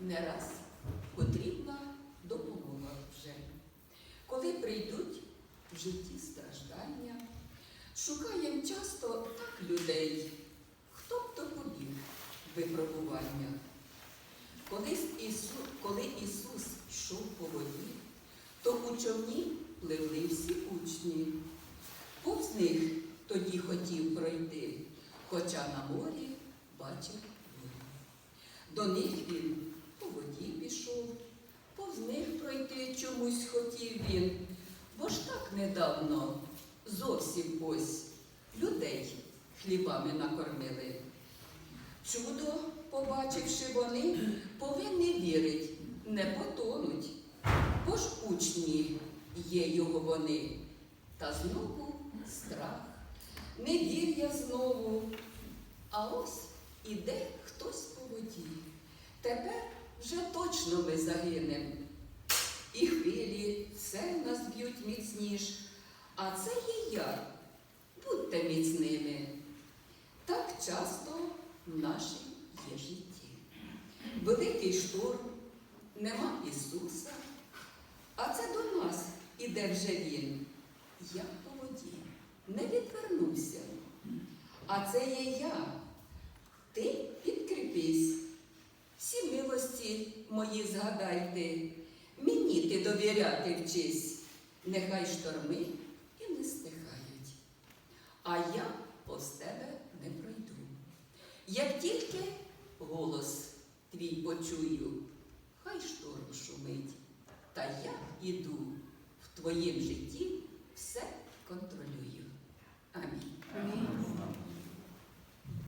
не раз потрібна допомога вже. Коли прийдуть в житті страждання, шукаємо часто так людей, хто б допоміг в випробуваннях. Колись Ісу, коли Ісус йшов по воді, то у човні пливли всі учні. Повз них тоді хотів пройти, хоча на морі бачив воду. До них він по воді пішов, повз них пройти чомусь він, бо ж так недавно зовсім ось людей хлібами накормили. Чудо, побачивши вони, повинні вірить, не потонуть, бо ж учні є його вони. Та знову страх, невір'я знову. А ось іде хтось по воді. Тепер вже точно ми загинем. І хвилі все нас б'ють міцніш, а це є я. Будьте міцними. Так часто в нашій є житті. Великий шторм, нема Ісуса, а це до нас іде вже Він. Я по воді не відвернувся. А це є я. Ти підкріпись. Всі милості мої згадайте, мені ти довіряти вчись, нехай шторми і не стихають. А я повз тебе не пройду. Як тільки голос твій почую, хай шторм шумить, та я іду в твоїм житті